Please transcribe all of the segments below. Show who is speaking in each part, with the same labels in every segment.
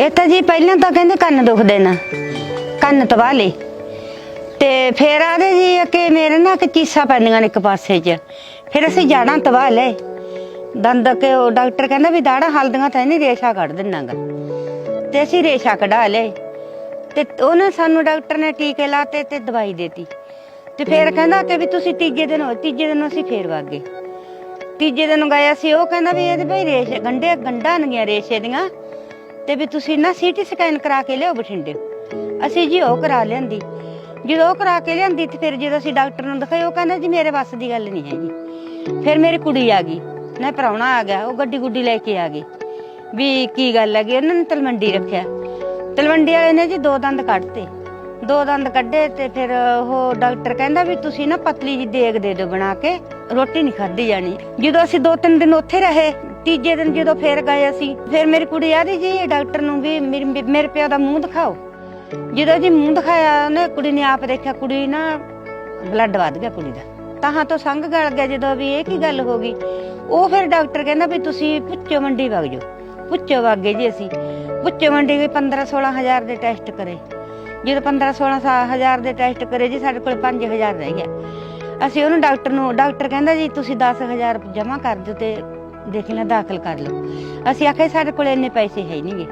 Speaker 1: ਇਹ ਤਾਂ ਜੀ ਪਹਿਲਾਂ ਤਾਂ ਕਹਿੰਦੇ ਕੰਨ ਦੁਖਦੇ ਨਾ, ਕੰਨ ਤਵਾ ਲੇ ਤੇ ਫੇਰ ਆਦੇ ਜੀ ਕਿ ਮੇਰੇ ਨਾਲ ਕਿ ਚੀਸਾਂ ਪੈਂਦੀਆਂ ਨੇ ਇੱਕ ਪਾਸੇ 'ਚ। ਫਿਰ ਅਸੀਂ ਜਾੜਾਂ ਤਵਾ ਲੈ ਦੰਦ ਕੇ ਉਹ ਡਾਕਟਰ ਕਹਿੰਦਾ ਵੀ ਦਾੜਾ ਹਲਦੀਆਂ ਤਾਂ ਨਹੀਂ, ਰੇਸ਼ਾ ਕੱਢ ਦਿੰਨਾਗਾ। ਤੇ ਅਸੀਂ ਰੇਸ਼ਾ ਕਢਾ ਲਏ। ਤੇ ਉਹਨੇ ਸਾਨੂੰ ਡਾਕਟਰ ਨੇ ਟੀਕੇ ਲਾਤੇ ਤੇ ਦਵਾਈ ਦੇਤੀ। ਤੇ ਫੇਰ ਕਹਿੰਦਾ ਕਿ ਵੀ ਤੁਸੀਂ ਤੀਜੇ ਦਿਨ ਤੀਜੇ ਦਿਨ ਅਸੀਂ ਫੇਰ ਵਾਗੇ ਤੀਜੇ ਦਿਨ ਗਏ ਸੀ, ਉਹ ਕਹਿੰਦਾ ਵੀ ਇਹਦੇ ਭਾਈ ਰੇਸ਼ ਗੰਡੇ ਗੰਢਾਂ ਨਗੀਆਂ ਰੇਸ਼ੇ ਦੀਆਂ। ਤੇ ਵੀ ਤੁਸੀਂ ਨਾ ਸੀਟੀ ਸਕੈਨ ਕਰਾ ਕੇ ਲਿਓ ਬਠਿੰਡੇ। ਅਸੀਂ ਜੀ ਉਹ ਕਰਾ ਲਿਆਂਦੀ। ਜਦੋਂ ਉਹ ਕਰਾ ਕੇ ਲਿਆਂਦੀ ਤੇ ਫਿਰ ਜਦੋਂ ਅਸੀਂ ਡਾਕਟਰ ਨੂੰ ਦਿਖਾਇਆ ਉਹ ਕਹਿੰਦਾ ਜੀ ਮੇਰੇ ਵੱਸ ਦੀ ਗੱਲ ਨਹੀਂ ਹੈਗੀ। ਫਿਰ ਮੇਰੀ ਕੁੜੀ ਆ ਗਈ। ਨਾ ਪ੍ਰਾਹੁਣਾ ਆ ਗਿਆ, ਉਹ ਗੱਡੀ ਗੁੱਡੀ ਲੈ ਕੇ ਆ ਗਈ। ਵੀ ਕੀ ਗੱਲ ਹੈਗੀ? ਉਹਨਾਂ ਨੇ ਤਲਵੰਡੀ ਰੱਖਿਆ। ਤਲਵੰਡੀ ਵਾਲੇ ਨੇ ਜੀ ਦੋ ਦੰਦ ਕੱਢਤੇ। ਦੋ ਦੰਦ ਕੱਢੇ ਤੇ ਫਿਰ ਉਹ ਡਾਕਟਰ ਕਹਿੰਦਾ ਵੀ ਤੁਸੀਂ ਨਾ ਪਤਲੀ ਜੀ ਦੇਗ ਦੇ ਦਿਓ ਬਣਾ ਕੇ। ਰੋਟੀ ਨਹੀਂ ਖਾਧੀ ਜਾਣੀ। ਜਦੋਂ ਅਸੀਂ ਦੋ ਤਿੰਨ ਦਿਨ ਉੱਥੇ ਰਹੇ, ਤੀਜੇ ਦਿਨ ਜਦੋਂ ਫੇਰ ਗਏ ਅਸੀਂ, ਫਿਰ ਮੇਰੀ ਕੁੜੀ ਆਦੀ ਜੀ ਡਾਕਟਰ ਨੂੰ ਵੀ ਮੇਰੇ ਮੇਰੇ ਪਿਓ ਦਾ ਮੂੰਹ ਦਿਖਾਓ। ਜਦੋਂ ਜੀ ਮੂੰਹ ਦਿਖਾਇਆ, ਉਹਨੇ ਕੁੜੀ ਨੇ ਆਪ ਦੇਖਿਆ, ਕੁੜੀ ਨਾ ਬਲੱਡ ਵੱਧ ਗਿਆ ਕੁੜੀ ਦਾ। ਤਾਹਾਂ ਤੋਂ ਸੰਗ ਗਲ ਗਿਆ ਜਦੋਂ ਵੀ ਇਹ ਕੀ ਗੱਲ ਹੋ ਗਈ। ਉਹ ਫਿਰ ਡਾਕਟਰ ਕਹਿੰਦਾ ਵੀ ਤੁਸੀਂ ਪੁੱਚੋ ਮੰਡੀ ਵਗ ਜਾਓ। ਪੁੱਚੋ ਵਗ ਗਏ ਜੀ ਅਸੀਂ। ਪੁੱਚੋ ਮੰਡੀ ਗਏ 15 16 ਹਜ਼ਾਰ ਦੇ ਟੈਸਟ ਕਰੇ। ਜਦੋਂ 15 16 ਹਜ਼ਾਰ ਦੇ ਟੈਸਟ ਕਰੇ ਜੀ, ਸਾਡੇ ਕੋਲ 5000 ਰਹਿ ਗਿਆ। ਅਸੀਂ ਉਹਨੂੰ ਡਾਕਟਰ ਨੂੰ, ਡਾਕਟਰ ਕਹਿੰਦਾ ਜੀ, ਤੁਸੀਂ 10000 ਜਮ੍ਹਾਂ ਕਰ ਦਿਓ ਤੇ ਦੇਖ ਲੈ ਦਾਖਲ ਕਰ ਲਓ। ਅਸੀਂ ਆਖਿਆ, ਸਾਡੇ ਕੋਲ ਇੰਨੇ ਪੈਸੇ ਹੈ ਨਹੀਂਗੇ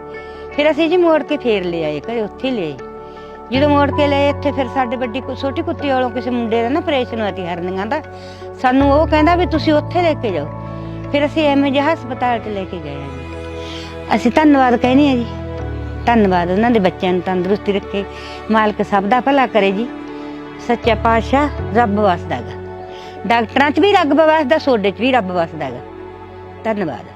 Speaker 1: ਫਿਰ ਅਸੀਂ ਜੀ ਮੋੜ ਕੇ ਫੇਰ ਲੈ ਆਏ, ਘਰੇ ਉੱਥੇ ਲੈ ਆਏ ਜਦੋਂ ਮੋੜ ਕੇ ਲਏ, ਇੱਥੇ ਫਿਰ ਸਾਡੇ ਵੱਡੀ ਛੋਟੀ ਕੁੱਤੀ ਵਾਲੋਂ ਕਿਸੇ ਮੁੰਡੇ ਦਾ ਨਾ ਆਪਰੇਸ਼ਨ ਹੋਇਆ ਸੀ ਹਰਨੀਆਂ ਦਾ। ਸਾਨੂੰ ਉਹ ਕਹਿੰਦਾ ਵੀ ਤੁਸੀਂ ਉੱਥੇ ਲੈ ਕੇ ਜਾਓ। ਫਿਰ ਅਸੀਂ ਐਵੇਂ ਜਿਹਾ ਹਸਪਤਾਲ 'ਚ ਲੈ ਕੇ ਗਏ ਹਾਂ ਜੀ। ਅਸੀਂ ਧੰਨਵਾਦ ਕਹਿੰਦੇ ਹਾਂ ਜੀ। ਧੰਨਵਾਦ ਉਹਨਾਂ ਦੇ ਬੱਚਿਆਂ ਨੂੰ ਤੰਦਰੁਸਤੀ ਰੱਖੇ। ਮਾਲਕ ਸਭ ਦਾ ਭਲਾ ਕਰੇ ਜੀ। ਸੱਚਾ ਪਾਤਸ਼ਾਹ ਰੱਬ ਵਸਦਾ ਗਾ। ਡਾਕਟਰਾਂ 'ਚ ਵੀ ਰੱਬ ਵਸਦਾ, ਸੋਡੇ 'ਚ ਵੀ ਰੱਬ ਵਸਦਾ ਗਾ। ਧੰਨਵਾਦ।